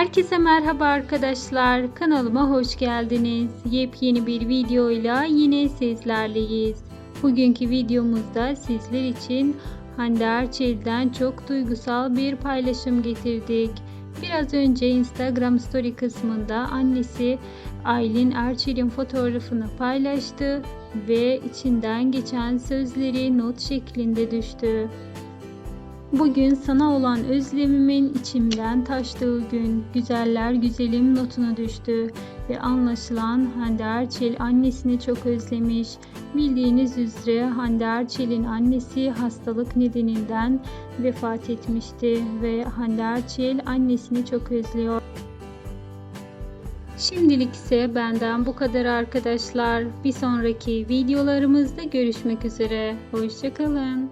Herkese merhaba arkadaşlar. Kanalıma hoş geldiniz. Yepyeni bir videoyla yine sizlerleyiz. Bugünkü videomuzda sizler için Hande Erçel'den çok duygusal bir paylaşım getirdik. Biraz önce Instagram story kısmında annesi Aylin Erçel'in fotoğrafını paylaştı ve içinden geçen sözleri not şeklinde düştü. Bugün sana olan özlemimin içimden taştığı gün güzeller güzelim notuna düştü ve anlaşılan Hande Erçel annesini çok özlemiş. Bildiğiniz üzere Hande Erçel'in annesi hastalık nedeninden vefat etmişti ve Hande Erçel annesini çok özlüyor. Şimdilik ise benden bu kadar arkadaşlar. Bir sonraki videolarımızda görüşmek üzere. Hoşçakalın.